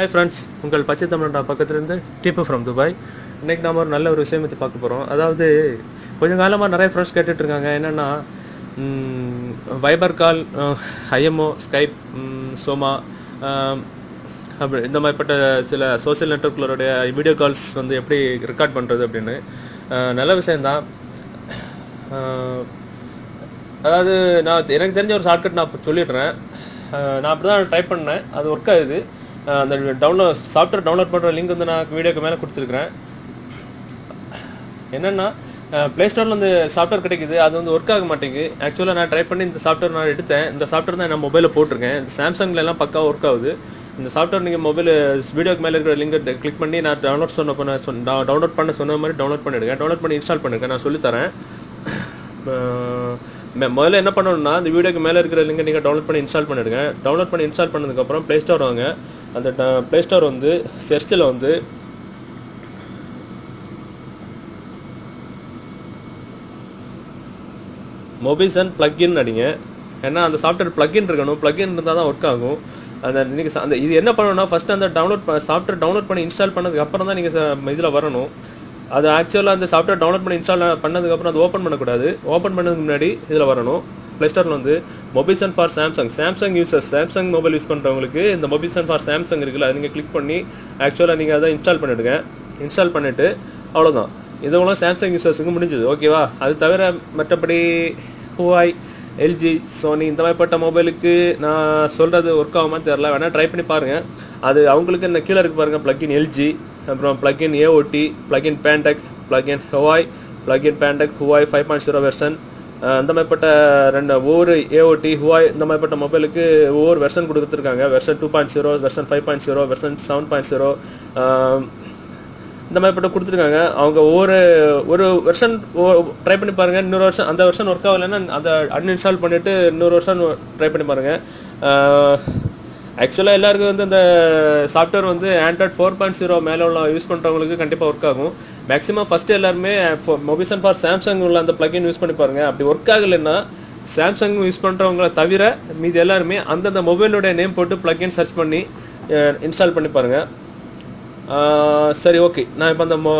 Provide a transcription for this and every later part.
Hi friends உங்கள் பச்சை தமிழண்டா பக்கத்துலேருந்து டிப்பு ஃப்ரம் துபாய் இன்னைக்கு நாம் ஒரு நல்ல ஒரு விஷயம் பற்றி பார்க்க போகிறோம் அதாவது கொஞ்சம் காலமாக நிறைய ஃப்ரெண்ட்ஸ் கேட்டுட்ருக்காங்க என்னென்னா வைபர் கால் ஐஎம்ஓ ஸ்கைப் சோமா அப்படி இந்த மாதிரிப்பட்ட சில சோஷியல் நெட்ஒர்க்களுடைய வீடியோ கால்ஸ் வந்து எப்படி ரெக்கார்ட் பண்ணுறது அப்படின்னு நல்ல விஷயந்தான் அதாவது நான் எனக்கு தெரிஞ்ச ஒரு ஷார்ட்கட் நான் இப்போ சொல்லிடுறேன். நான் அப்படி தான் ட்ரை பண்ணேன். அது ஒர்க் ஆகுது. அந்த டவுன்லோட் சாஃப்ட்வேர் டவுன்லோட் பண்ணுற லிங்க் வந்து நான் வீடியோக்கு மேலே கொடுத்துருக்குறேன். என்னென்னா ப்ளே ஸ்டோரில் வந்து சாஃப்ட்வேர் கிடைக்குது அது வந்து ஒர்க் ஆக மாட்டேங்குது. ஆக்சுவலாக நான் ட்ரை பண்ணி இந்த சாஃப்ட்வேர் நான் எடுத்தேன். இந்த சாஃப்ட்வேர் தான் நான் மொபைலில் போட்டிருக்கேன். இந்த சாம்சங்ல எல்லாம் பக்கா ஒர்க் ஆகுது. இந்த சாஃப்ட்வேர் நீங்கள் மொபைல் வீடியோக்கு மேலே இருக்கிற லிங்கை கிளிக் பண்ணி நான் டவுன்லோட் சொன்ன பண்ண சொன்ன டவுன்லோட் பண்ண சொன்ன மாதிரி டவுன்லோட் பண்ணிடுங்க. டவுன்லோட் பண்ணி இன்ஸ்டால் பண்ணிருக்கேன் நான் சொல்லித்தரேன் அஹ் முதல்ல என்ன பண்ணணும்னா இந்த வீடியோக்கு மேலே இருக்கிற லிங்கை நீங்கள் டவுன்லோட் பண்ணி இன்ஸ்டால் பண்ணிடுங்க. டவுன்லோட் பண்ணி இன்ஸ்டால் பண்ணதுக்கப்புறம் ப்ளே ஸ்டோர் வாங்க. அந்த ப்ளே ஸ்டோர் வந்து செர்ச்சில் வந்து மொபிசன் ப்ளக்இன் அடிங்க. ஏன்னா அந்த சாஃப்ட்வேர் ப்ளக்இன் இருக்கணும். ப்ளக்இன் இருந்தால் தான் ஒர்க் ஆகும். அந்த நீங்கள் அந்த இது என்ன பண்ணணும்னா ஃபஸ்ட்டு அந்த டவுன்லோட் சாஃப்ட்வேர் டவுன்லோட் பண்ணி இன்ஸ்டால் பண்ணதுக்கு அப்புறம் தான் நீங்கள் இதில் வரணும். அது ஆக்சுவலாக அந்த சாஃப்ட்வேர் டவுன்லோட் பண்ணி இன்ஸ்டால் பண்ணதுக்கப்புறம் அது ஓப்பன் பண்ணக்கூடாது. ஓப்பன் பண்ணதுக்கு முன்னாடி இதில் வரணும். ப்ளே ஸ்டோரில் வந்து Mobizen for Samsung Samsung users Samsung mobile use பண்ணுறவங்களுக்கு இந்த மொபிசன் ஃபார் சாம்சங் இருக்குல்ல அதை நீங்கள் கிளிக் பண்ணி ஆக்சுவலாக நீங்கள் அதை இன்ஸ்டால் பண்ணிவிடுங்க இன்ஸ்டால் பண்ணிவிட்டு அவ்வளோதான் இதெல்லாம் சாம்சங் யூசர்ஸுக்கு முடிஞ்சது. ஓகேவா அது தவிர மற்றபடி ஹுவாய் எல்ஜி சோனி இந்த மாதிரிப்பட்ட மொபைலுக்கு நான் சொல்கிறது ஒர்க் ஆகுமா தெரில வேணால் ட்ரை பண்ணி பாருங்கள் அது அவங்களுக்கு இந்த கீழே இருக்கு பாருங்கள் ப்ளக்இன் எல்ஜி அப்புறம் plugin AOT plugin Pantech plugin Huawei plugin Pantech Huawei five point zero version அந்த மாதிரிப்பட்ட ரெண்டு ஒவ்வொரு ஏஓடி ஹுவாய் இந்த மாதிரிப்பட்ட மொபைலுக்கு ஒவ்வொரு வெர்ஷன் கொடுத்துருக்காங்க. Version two point zero version five point zero version seven point zero இந்த மாதிரிப்பட்ட கொடுத்துருக்காங்க. அவங்க ஒவ்வொரு ஒரு வெர்ஷன் ட்ரை பண்ணி பாருங்க. இன்னொரு வருஷம் அந்த வெர்ஷன் ஒர்க் ஆகலைன்னா அதை அன்இன்ஸ்டால் பண்ணிட்டு இன்னொரு வருஷம் ட்ரை பண்ணி பாருங்க. ஆக்சுவலாக எல்லாருக்கும் வந்து இந்த சாஃப்ட்வேர் வந்து ஆண்ட்ராய்ட் ஃபோர் பாயிண்ட் ஜீரோ மேலே உள்ள யூஸ் பண்ணுறவங்களுக்கு கண்டிப்பாக ஒர்க் ஆகும். மேக்ஸிமம் ஃபஸ்ட்டு எல்லாருமே மொபிசன் ஃபார் சாம்சங் உள்ள அந்த plugin யூஸ் பண்ணி பாருங்கள் அப்படி ஒர்க் ஆகலைன்னா சாம்சங் யூஸ் பண்ணுறவங்கள தவிர மீதி எல்லாருமே அந்தந்த மொபைலுடைய நேம் போட்டு plugin சர்ச் பண்ணி இன்ஸ்டால் பண்ணி பாருங்கள் சரி ஓகே நான் இப்போ அந்த மொ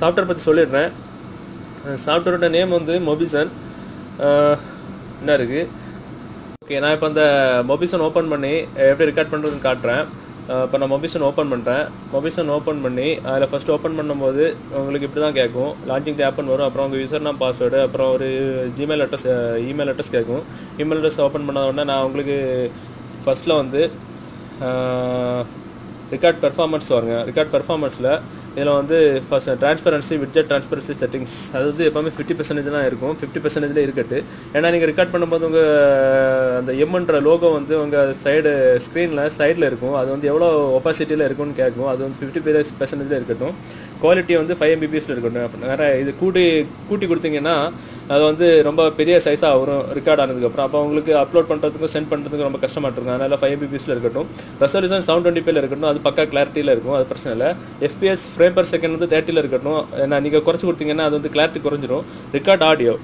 சாஃப்ட்வேர் பற்றி சொல்லிடுறேன். சாஃப்ட்வேரோட நேம் வந்து மொபிசன் என்ன இருக்குது ஓகே நான் இப்போ அந்த மொபிசன் ஓப்பன் பண்ணி எப்படி ரெக்கார்ட் பண்ணுறதுன்னு காட்டுறேன். இப்போ நான் மொபிசன் ஓப்பன் பண்ணுறேன் மொபிசன் ஓப்பன் பண்ணி அதில் ஃபஸ்ட் ஓப்பன் பண்ணும்போது உங்களுக்கு இப்படி தான் கேட்கும் லான்ச்சிங் தி ஆப்னு வரும் அப்புறம் உங்கள் யூசர் நான் பாஸ்வேர்டு அப்புறம் ஒரு ஜிமெயில் அட்ரஸ் இமெயில் அட்ரஸ் கேட்கும். இமெயில் அட்ரஸ் ஓப்பன் பண்ண உடனே நான் உங்களுக்கு ஃபஸ்ட்டில் வந்து ரெக்கார்ட் பெர்ஃபார்மன்ஸ் வருங்க ரெக்கார்ட் பெர்ஃபார்மன்ஸில் இதில் வந்து first transparency widget transparency settings அது வந்து எப்போவுமே ஃபிஃப்டி பர்சன்டேஜ் தான் இருக்கும். ஃபிஃப்டி பர்சன்டேஜ்ல இருக்கட்டு. ஏன்னா நீங்கள் ரெக்கார்ட் பண்ணும்போது உங்கள் அந்த எம்ன்ற லோகோ வந்து உங்கள் சைடு ஸ்க்ரீனில் சைடில் இருக்கும். அது வந்து எவ்வளோ ஒப்பாசிட்டியில் இருக்கும்னு கேட்கும். அது வந்து ஃபிஃப்டி பர்சன்டேஜில் இருக்கட்டும். குவாலிட்டி வந்து ஃபைவ் எம்பிபிஎஸில் இருக்கட்டும். அப்ப வேற இது கூட்டி கூட்டி கொடுத்தீங்கன்னா அது வந்து ரொம்ப பெரிய சைஸாக வரும் ரெக்கார்ட் ஆனதுக்கப்புறம் அப்போ உங்களுக்கு அப்லோட் பண்ணுறதுக்கும் சென்ட் பண்ணுறதுக்கும் ரொம்ப கஷ்டமாக இருக்கும் அதனால் ஃபைவ் எம்பிபிஎஸ்ல இருக்கட்டும். ரெசல்யூஷன் செவன் டுவெண்ட்டி பேல இருக்கட்டும். அது பக்கா கிளாரிட்டியில் இருக்கும். அது பிரச்சனை இல்லை. எஃபிஎஸ் ஃப்ரேம் பர் செகண்ட் வந்து தேர்ட்டியில் இருக்கட்டும். ஏன்னா நீங்கள் குறைச்சி கொடுத்தீங்கன்னா அது வந்து கிளாரிட்டி குறைஞ்சிரும். ரெக்கார்ட் ஆடியோ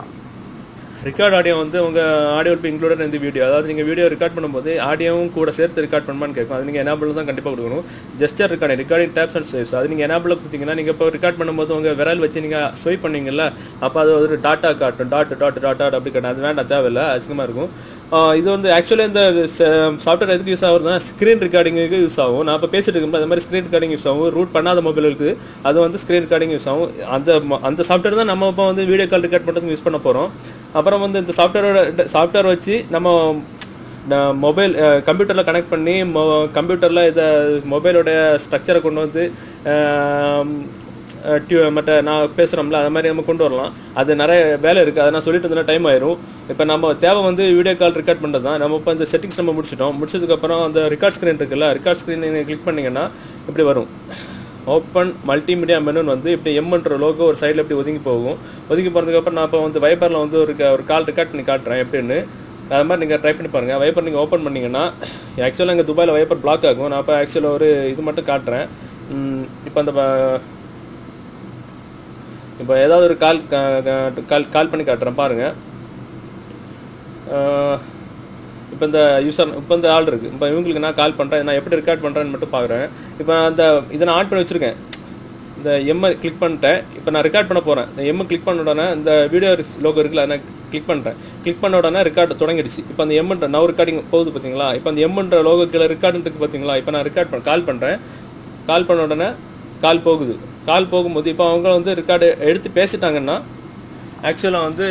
ரெக்கார்ட் ஆடியோ வந்து உங்கள் ஆடியோ இப்போ இன்க்ளூடட் இந்த வீடியோ அதாவது நீங்கள் வீடியோ ரெக்கார்ட் பண்ணும்போது ஆடியோவும் கூட சேர்த்து ரெக்கார்ட் பண்ணுமான்னு கேட்கும். அது நீங்கள் எனேபிள் தான் கண்டிப்பாக கொடுக்கணும். Gesture recording recording taps and swipes அது நீங்கள் எனேபிள் கொடுத்தீங்கன்னா நீங்கள் இப்போ ரெக்கார்ட் பண்ணும்போது உங்கள் விரல் வச்சு நீங்கள் ஸ்வைப் பண்ணீங்கல்ல அப்போ அது ஒரு டாட்டா காட்டும். டாட் டாட் டாட் டாட் அப்படி காட்டும் அது வேண்டாம் தேவையில்லை. அதிகமாக இருக்கும். இது வந்து ஆக்சுவலாக இந்த சாஃப்ட்வேர் எதுக்கு யூஸ் ஆகுதுன்னா ஸ்க்ரீன் ரெக்கார்டிங்க்கு யூஸ் ஆகும். நான் இப்போ பேசிட்டு இருக்கும்போது அது மாதிரி ஸ்க்ரீன் ரெக்கார்டிங் யூஸ் ஆகும். ரூட் பண்ணாத மொபைலுக்கு அது வந்து ஸ்க்ரீன் ரெக்கார்டிங் யூஸ் ஆகும். அந்த அந்த சாஃப்ட்வேர் தான் நம்ம இப்போ வந்து வீடியோ கால் ரெக்கார்ட் பண்ணுறதுக்கு யூஸ் பண்ண போகிறோம் அப்புறம் வந்து இந்த சாஃப்ட்வேரோட சாஃப்ட்வேர் வச்சு நம்ம மொபைல் கம்ப்யூட்டரில் கனெக்ட் பண்ணி கம்ப்யூட்டரில் இதை மொபைலோட ஸ்ட்ரக்சரை கொண்டு வந்து டியூ மற்ற நான் பேசுகிறோம்ல அது மாதிரி நம்ம கொண்டு வரலாம். அது நிறைய வேலை இருக்குது அதை நான் சொல்லிட்டு இருந்தேன்னா டைம் ஆயிரும். இப்போ நம்ம தேவை வந்து வீடியோ கால் ரெக்கார்ட் பண்ணுறது தான் நம்ம இப்போ இந்த செட்டிங்ஸ் நம்ம முடிச்சிட்டோம். முடிச்சதுக்கப்புறம் அந்த ரெக்கார்ட் ஸ்க்ரீன் இருக்குல்ல ரெக்கார்ட் ஸ்க்ரீன் நீங்கள் கிளிக் பண்ணிங்கன்னா இப்படி வரும். ஓப்பன் மல்டிமீடியா மெனுன்னு வந்து இப்படி எம்ன்ற லோகோ ஒரு சைடில் இப்படி ஒதுங்கி போகும். ஒதுங்கி போனதுக்கப்புறம் நான் இப்போ வந்து வைபரில் வந்து ஒரு க- ஒரு கால் ரெக்கார்ட் பண்ணி காட்டுறேன். எப்படின்னு? அது மாதிரி நீங்கள் ட்ரை பண்ணி பாருங்கள் வைப்பர் நீங்கள் ஓப்பன் பண்ணிங்கன்னா ஆக்சுவலாக இங்கே துபாயில் வைப்பர் பிளாக் ஆகும். நான் இப்போ ஆக்சுவலாக ஒரு இது மட்டும் காட்டுறேன். இப்போ அந்த இப்போ ஏதாவது ஒரு கால் க- கால் கால் பண்ணி காட்டுறேன். பாருங்கள் இப்போ இந்த யூசர் இப்போ இந்த ஆள் இருக்குது இப்போ இவங்களுக்கு நான் கால் பண்ணுறேன் நான் எப்படி ரெக்கார்ட் பண்ணுறேன்னு மட்டும் பார்க்குறேன் இப்போ நான் அந்த இதை நான் ஆன் பண்ணி வச்சுருக்கேன். இந்த எம்மை கிளிக் பண்ணிட்டேன். இப்போ நான் ரெக்கார்ட் பண்ண போகிறேன் இந்த எம்மை கிளிக் பண்ண உடனே இந்த வீடியோ லோகோ இருக்குல்ல அதை நான் கிளிக் பண்ணுறேன் கிளிக் பண்ண உடனே ரெக்கார்டு தொடங்கிடுச்சு. இப்போ அந்த எம்ன்ற நவ் ரெக்கார்டிங் போகுது பார்த்தீங்களா இப்போ அந்த எம்ன்ற லோகோ கீழே ரெக்கார்டு பார்த்தீங்களா இப்போ நான் ரெக்கார்ட் பண்ண கால் பண்ணுறேன் கால் பண்ண உடனே கால் போகுது. கால் போகும்போது இப்போ அவங்க வந்து ரெக்கார்டு எடுத்து பேசிட்டாங்கன்னா ஆக்சுவலாக வந்து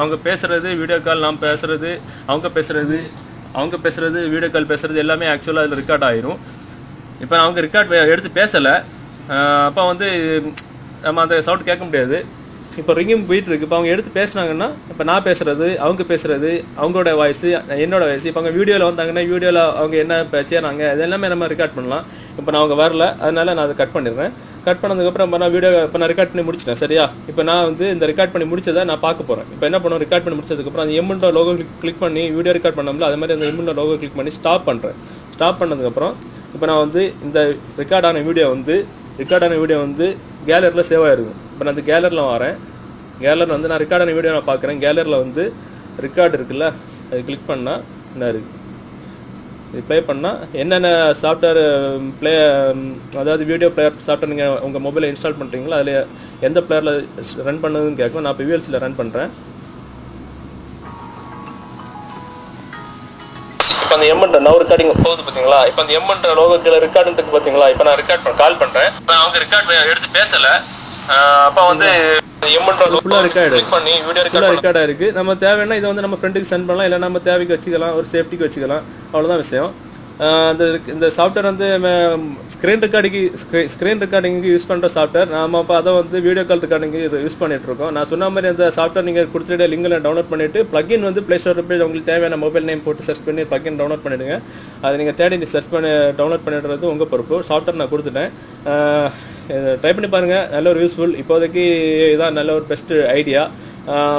அவங்க பேசுகிறது வீடியோ கால் நாம் பேசுறது அவங்க பேசுகிறது அவங்க பேசுகிறது வீடியோ கால் பேசுகிறது எல்லாமே ஆக்சுவலாக அதில் ரெக்கார்ட் ஆயிரும். இப்போ அவங்க ரெக்கார்ட் எடுத்து பேசலை. அப்போ வந்து நம்ம அந்த சவுண்ட் கேட்க முடியாது. இப்போ ரிங்கிங் போயிட்டு இருக்கு. இப்போ அவங்க எடுத்து பேசினாங்கன்னா இப்போ நான் பேசுறது அவங்க பேசுறது அவங்களோட வாய்ஸ் என்னோட வாய்ஸ் இப்போ அவங்க வீடியோவில் வந்தாங்கன்னா வீடியோவில் அவங்க என்ன பேசினாங்க அது எல்லாமே நம்ம ரெக்கார்ட் பண்ணலாம். இப்போ நான் அவங்க வரல அதனால நான் அதை கட் பண்ணிடுறேன். கட் பண்ணதுக்கப்புறம் நான் வீடியோ இப்போ நான் ரெக்கார்ட் பண்ணி முடிச்சிட்டேன் சரியா? இப்போ நான் வந்து இந்த ரெக்கார்ட் பண்ணி முடிச்சதை நான் பார்க்க போகிறேன் இப்போ என்ன பண்ணுவோம் ரெக்கார்ட் பண்ணி முடிச்சதுக்கப்புறம் அந்த எம்முன்ற லோகோ கிளிக் பண்ணி வீடியோ ரெக்கார்ட் பண்ணோம்ல அது மாதிரி அந்த எம்முன்ற லோகோ கிளிக் பண்ணி ஸ்டாப் பண்ணுறேன் ஸ்டாப் பண்ணதுக்கப்புறம் இப்போ நான் வந்து இந்த ரெக்கார்டான வீடியோ வந்து ரெக்கார்டான வீடியோ வந்து கேலரியில் சேவ் ஆயிருக்கும் இப்போ நான் அந்த கேலரியில் வரேன். கேலரில் வந்து நான் ரெக்கார்டான வீடியோ நான் பார்க்குறேன். கேலரியில் வந்து ரெக்கார்டு இருக்குல்ல அது கிளிக் பண்ணால் என்ன இருக்குது ப்ளே பண்ணால் என்னென்ன சாஃப்ட்வேர் ப்ளே அதாவது வீடியோ பிளேயர் சாஃப்ட்வேர் நீங்கள் உங்கள் மொபைலில் இன்ஸ்டால் பண்ணுறீங்களோ அதில் எந்த பிளேயரில் ரன் பண்ணுதுன்னு கேட்கும் நான் இப்போ விஎல்சியில் ரன் பண்ணுறேன் இப்போ அந்த எம்என்ற நான் ரெக்கார்டிங் போகுது பார்த்தீங்களா இப்போ அந்த எம்என்ற லோகோ கீழே ரெக்கார்டு பார்த்தீங்களா இப்போ நான் ரெக்கார்ட் பண்ண கால் பண்ணுறேன் அவங்க ரெக்கார்ட் எடுத்து பேசலை. அப்போ வந்து எம்என்ற ஃபுல்லாக ரெக்கார்டு பண்ணி வீடியோ ரெக்கார்ட் ரெக்கார்டாக இருக்குது நம்ம தேவைன்னா இதை வந்து நம்ம ஃப்ரெண்டுக்கு சென்ட் பண்ணலாம். இல்லை நம்ம தேவைக்கு வச்சுக்கலாம். ஒரு சேஃப்டிக்கு வச்சுக்கலாம். அவ்வளோதான் விஷயம். ஆஹ் இந்த இந்த சாஃப்ட்வேர் வந்து ஸ்க்ரீன் ரெக்கார்டிங்கு ஸ்க்ரீன் ரெக்கார்டிங்க்கு யூஸ் பண்ணுற சாஃப்ட்வேர் நாம இப்போ அதை வந்து வீடியோ கால் ரெக்கார்டிங்கு இது யூஸ் பண்ணிட்டு இருக்கோம். நான் சொன்ன மாதிரி அந்த சாஃப்ட்வேர் நீங்கள் கொடுத்துட்டு லிங்கில் டவுன்லோட் பண்ணிட்டு plugin வந்து ப்ளே ஸ்டோர் போய் உங்களுக்கு தேவையான மொபைல் நேம் போட்டு சர்ச் பண்ணி plugin டவுன்லோட் பண்ணிடுங்க. அதை நீங்கள் தேடி சர்ச் பண்ணி டவுன்லோட் பண்ணிடுறது உங்கள் பொறுப்பு. சாஃப்ட்வேர் நான் கொடுத்துட்டேன். ட்ரை பண்ணி பாருங்கள் நல்ல ஒரு யூஸ்ஃபுல் இப்போதைக்கு இதான் நல்ல ஒரு பெஸ்ட்டு ஐடியா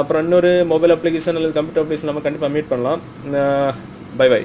அப்புறம் இன்னொரு மொபைல் அப்ளிகேஷன் அல்லது கம்ப்யூட்டர் அப்ளிகேஷன் நம்ம கண்டிப்பாக மீட் பண்ணலாம். By by